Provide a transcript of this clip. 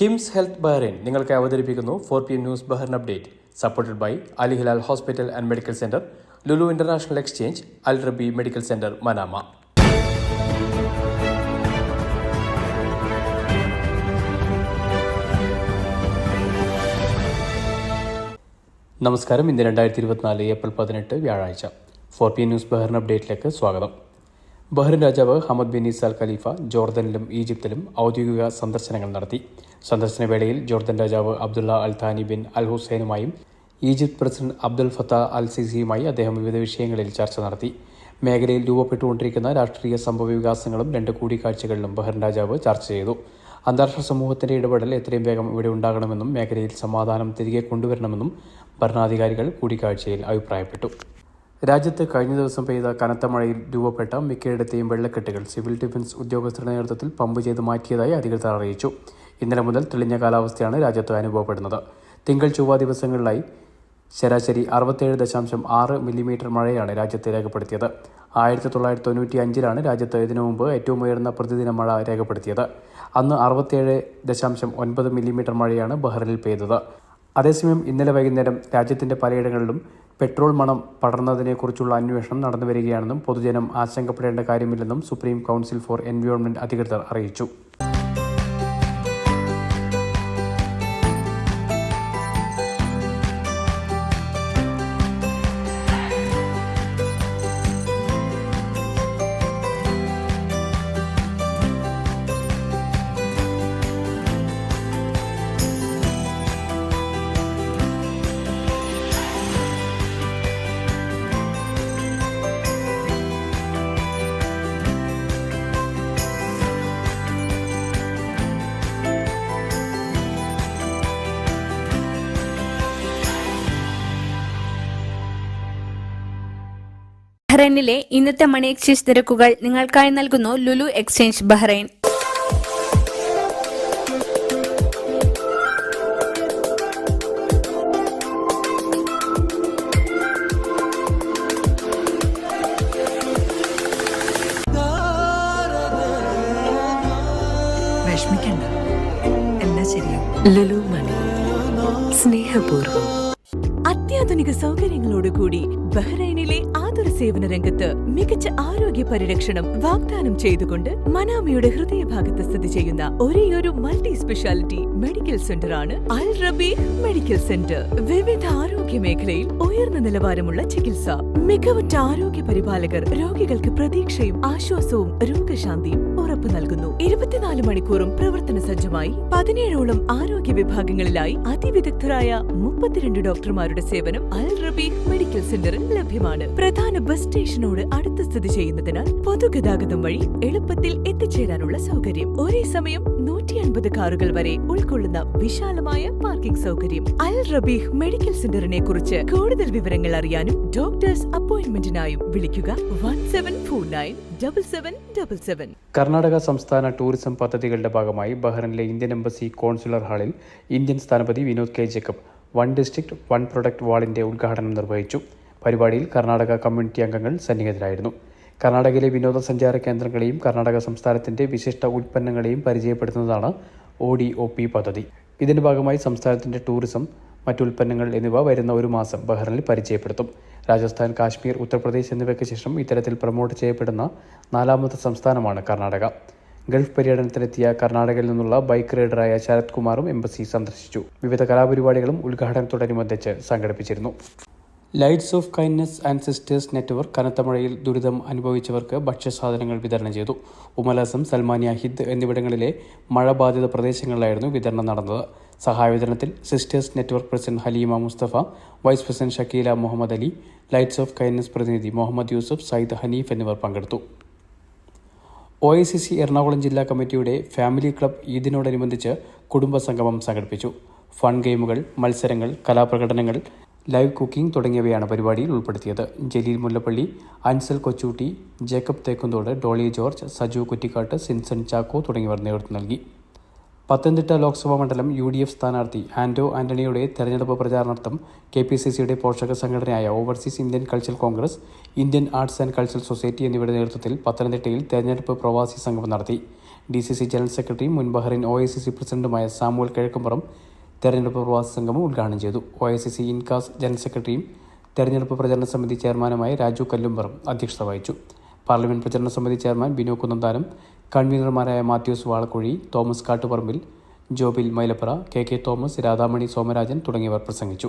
KIMS health Bahrain നിങ്ങൾക്ക് അവതരിപ്പിക്കുന്നു four P M news Bahrain update supported by Al Hilal hospital and medical centre Lulu international exchange Al Rabi medical centre Manama. നമസ്കാരം. ഇന്ന് രണ്ടായിരത്തി ഇരുപത്തിനാല് ഏപ്രിൽ പതിനെട്ട് വ്യാഴാഴ്ച. ഫോർ പി ന്യൂസ് ബഹ്റിൻ അപ്ഡേറ്റിലേക്ക് സ്വാഗതം. ബഹ്റിൻ രാജാവ് ഹമദ് ബിൻ ഇസാൽ ഖലീഫ ജോർദനിലും ഈജിപ്തിലും ഔദ്യോഗിക സന്ദർശനങ്ങൾ നടത്തി. സന്ദർശന വേളയിൽ ജോർദൻ രാജാവ് Abdullah al Thani bin al ഹുസൈനുമായും Egypt president Abdel Fattah al സിസിയുമായി അദ്ദേഹം വിവിധ വിഷയങ്ങളിൽ ചർച്ച നടത്തി. മേഖലയിൽ രൂപപ്പെട്ടുകൊണ്ടിരിക്കുന്ന രാഷ്ട്രീയ സംഭവ വികാസങ്ങളും രണ്ട് കൂടിക്കാഴ്ചകളിലും ബഹ്റിൻ രാജാവ് ചർച്ച ചെയ്തു. അന്താരാഷ്ട്ര സമൂഹത്തിന്റെ ഇടപെടൽ എത്രയും വേഗം ഇവിടെ ഉണ്ടാകണമെന്നും മേഖലയിൽ സമാധാനം തിരികെ കൊണ്ടുവരണമെന്നും ഭരണാധികാരികൾ കൂടിക്കാഴ്ചയിൽ അഭിപ്രായപ്പെട്ടു. രാജ്യത്ത് കഴിഞ്ഞ ദിവസം പെയ്ത കനത്ത മഴയിൽ രൂപപ്പെട്ട മിക്കയിടത്തെയും വെള്ളക്കെട്ടുകൾ സിവിൽ ഡിഫൻസ് ഉദ്യോഗസ്ഥരുടെ നേതൃത്വത്തിൽ പമ്പ് ചെയ്ത് മാറ്റിയതായി അധികൃതർ അറിയിച്ചു. ഇന്നലെ മുതൽ തെളിഞ്ഞ കാലാവസ്ഥയാണ് രാജ്യത്ത് അനുഭവപ്പെടുന്നത്. തിങ്കൾ ചൊവ്വ ദിവസങ്ങളിലായി ശരാശരി അറുപത്തേഴ് ദശാംശം ആറ് മില്ലിമീറ്റർ മഴയാണ് രാജ്യത്ത് രേഖപ്പെടുത്തിയത്. ആയിരത്തി തൊള്ളായിരത്തി തൊണ്ണൂറ്റി അഞ്ചിലാണ് രാജ്യത്ത് ഇതിനു മുമ്പ് ഏറ്റവും ഉയർന്ന പ്രതിദിന മഴ രേഖപ്പെടുത്തിയത്. അന്ന് അറുപത്തേഴ് ദശാംശം ഒൻപത് മില്ലിമീറ്റർ മഴയാണ് ബഹ്റിനിൽ പെയ്തത്. അതേസമയം ഇന്നലെ വൈകുന്നേരം രാജ്യത്തിന്റെ പലയിടങ്ങളിലും പെട്രോൾ മണം പടർന്നതിനെക്കുറിച്ചുള്ള അന്വേഷണം നടന്നുവരികയാണെന്നും പൊതുജനം ആശങ്കപ്പെടേണ്ട കാര്യമില്ലെന്നും സുപ്രീം കൗൺസിൽ ഫോർ എൻവയോൺമെന്റ് അധികൃതർ അറിയിച്ചു ബഹ്റൈനിലെ ഇന്നത്തെ മണി എക്സ്ചേഞ്ച് നിരക്കുകൾ നിങ്ങൾക്കായി നൽകുന്നു ലുലു എക്സ്ചേഞ്ച് ബഹ്റൈൻ. വിഷമിക്കണ്ട. എല്ലാം ശരിയാവും. ലുലു മണി. സ്നേഹപൂർവം. അത്യാധുനിക സൗകര്യങ്ങളോടുകൂടി ബഹ്റൈനിലെ ആതുര സേവന രംഗത്ത് മികച്ച ആരോഗ്യ പരിരക്ഷണം വാഗ്ദാനം ചെയ്തുകൊണ്ട് മനാമയുടെ ഹൃദയഭാഗത്ത് സ്ഥിതി ചെയ്യുന്ന ഒരേയൊരു മൾട്ടി സ്പെഷ്യാലിറ്റി മെഡിക്കൽ സെന്റർ ആണ് അൽ റബി മെഡിക്കൽ സെന്റർ. വിവിധ ആരോഗ്യ മേഖലയിൽ ഉയർന്ന നിലവാരമുള്ള ചികിത്സ. മികവുറ്റ ആരോഗ്യ പരിപാലകർ രോഗികൾക്ക് പ്രതീക്ഷയും ആശ്വാസവും രോഗശാന്തിയും ഉറപ്പു നൽകുന്നു. ഇരുപത്തിനാല് മണിക്കൂറും പ്രവർത്തന സജ്ജമായി പതിനേഴോളം ആരോഗ്യ വിഭാഗങ്ങളിലായി അതിവിദഗ്ധരായ മുപ്പത്തിരണ്ട് ഡോക്ടർമാരുടെ സേവനം അൽ റബി മെഡിക്കൽ സെന്ററിൽ ലഭ്യമാണ്. പ്രധാന ബസ് സ്റ്റേഷനോട് അടുത്ത് സ്ഥിതി ചെയ്യുന്നതിനാൽ പൊതുഗതാഗതം വഴി എളുപ്പത്തിൽ എത്തിച്ചേരാനുള്ള സൗകര്യം. ഒരേ സമയം നൂറ്റി അൻപത് കാറുകൾ വരെ ഉൾക്കൊള്ളുന്ന വിശാലമായ പാർക്കിംഗ് സൗകര്യം. അൽ റബീഹ് മെഡിക്കൽ സെന്ററിനെ കുറിച്ച് കൂടുതൽ വിവരങ്ങൾ അറിയാനും ഡോക്ടേഴ്സ് അപ്പോയിന്റ്മെന്റിനായും വിളിക്കുക one seven four nine double seven double seven Karnataka സംസ്ഥാന ടൂറിസം പദ്ധതികളുടെ ഭാഗമായി ബഹ്റിനിലെ ഇന്ത്യൻ എംബസി കോൺസുലർ ഹാളിൽ ഇന്ത്യൻ സ്ഥാനപതി Vinod K Jacob one district one product വാളിന്റെ ഉദ്ഘാടനം നിർവഹിച്ചു. പരിപാടിയിൽ കർണാടക കമ്മ്യൂണിറ്റി അംഗങ്ങൾ സന്നിഹിതരായിരുന്നു. കർണാടകയിലെ വിനോദസഞ്ചാര കേന്ദ്രങ്ങളെയും കർണാടക സംസ്ഥാനത്തിന്റെ വിശിഷ്ട ഉൽപ്പന്നങ്ങളെയും പരിചയപ്പെടുത്തുന്നതാണ് ഒ ഡി ഒ പി പദ്ധതി. ഇതിന്റെ ഭാഗമായി സംസ്ഥാനത്തിന്റെ ടൂറിസം മറ്റു ഉൽപ്പന്നങ്ങൾ എന്നിവ വരുന്ന ഒരു മാസം ബഹ്റിനിൽ പരിചയപ്പെടുത്തും. രാജസ്ഥാൻ കാശ്മീർ ഉത്തർപ്രദേശ് എന്നിവയ്ക്ക് ശേഷം ഇത്തരത്തിൽ പ്രൊമോട്ട് ചെയ്യപ്പെടുന്ന നാലാമത്തെ സംസ്ഥാനമാണ് കർണാടക. ഗൾഫ് പര്യടനത്തിനെത്തിയ കർണാടകയിൽ നിന്നുള്ള ബൈക്ക് റൈഡറായ ശരത് കുമാറും എംബസി സന്ദർശിച്ചു. വിവിധ കലാപരിപാടികളും ഉദ്ഘാടനത്തോടനുബന്ധിച്ച് സംഘടിപ്പിച്ചിരുന്നു. Lights of kindness and sisters network കനത്ത മഴയിൽ ദുരിതം അനുഭവിച്ചവർക്ക് ഭക്ഷ്യസാധനങ്ങൾ വിതരണം ചെയ്തു. ഉമലസം സൽമാനിയ ഹിദ് എന്നിവിടങ്ങളിലെ മഴ ബാധിത പ്രദേശങ്ങളിലായിരുന്നു വിതരണം നടന്നത്. സഹായ വിതരണത്തിൽ sisters network president Haleema Mustafa vice president Shakeela Muhammad Ali lights of kindness പ്രതിനിധി മുഹമ്മദ് യൂസഫ് സയ്യിദ് ഹനീഫ് എന്നിവർ പങ്കെടുത്തു. O I C C Ernakulam ജില്ലാ കമ്മിറ്റിയുടെ ഫാമിലി ക്ലബ് ഈദിനോടനുബന്ധിച്ച് കുടുംബസംഗമം സംഘടിപ്പിച്ചു. ഫൺ ഗെയിമുകൾ മത്സരങ്ങൾ കലാപ്രകടനങ്ങൾ ലൈവ് കുക്കിംഗ് തുടങ്ങിയവയാണ് പരിപാടിയിൽ ഉൾപ്പെടുത്തിയത്. ജലീൽ മുല്ലപ്പള്ളി അൻസൽ കൊച്ചൂട്ടി ജേക്കബ് തേക്കുന്തോട് ഡോളി ജോർജ് സജു കുറ്റിക്കാട്ട് സിൻസൺ ചാക്കോ തുടങ്ങിയവർ നേതൃത്വം നൽകി. പത്തനംതിട്ട ലോക്സഭാ മണ്ഡലം യു ഡി എഫ് സ്ഥാനാർത്ഥി ആന്റോ ആന്റണിയുടെ തെരഞ്ഞെടുപ്പ് പ്രചാരണാർത്ഥം കെ പി സി സിയുടെ പോഷക സംഘടനയായ overseas Indian cultural Congress Indian arts and cultural society എന്നിവയുടെ നേതൃത്വത്തിൽ പത്തനംതിട്ടയിൽ തെരഞ്ഞെടുപ്പ് പ്രവാസി സംഗമം നടത്തി. D C C general secretary മുൻ Bahrain O I C C പ്രസിഡന്റുമായ സാമുവൽ കിഴക്കുംപുറം തെരഞ്ഞെടുപ്പ് പ്രവാസി സംഗമം ഉദ്ഘാടനം ചെയ്തു. O I C C INCAS general സെക്രട്ടറിയും തെരഞ്ഞെടുപ്പ് പ്രചരണ സമിതി ചെയർമാനുമായ രാജു കല്ലുംപറം അധ്യക്ഷത വഹിച്ചു. പാർലമെന്റ് പ്രചരണ സമിതി ചെയർമാൻ ബിനു കുന്നന്താനം കൺവീനർമാരായ മാത്യൂസ് വാളക്കുഴി തോമസ് കാട്ടുപറമ്പിൽ ജോബിൽ മൈലപ്പുറ കെ കെ തോമസ് രാധാമണി സോമരാജൻ തുടങ്ങിയവർ പ്രസംഗിച്ചു.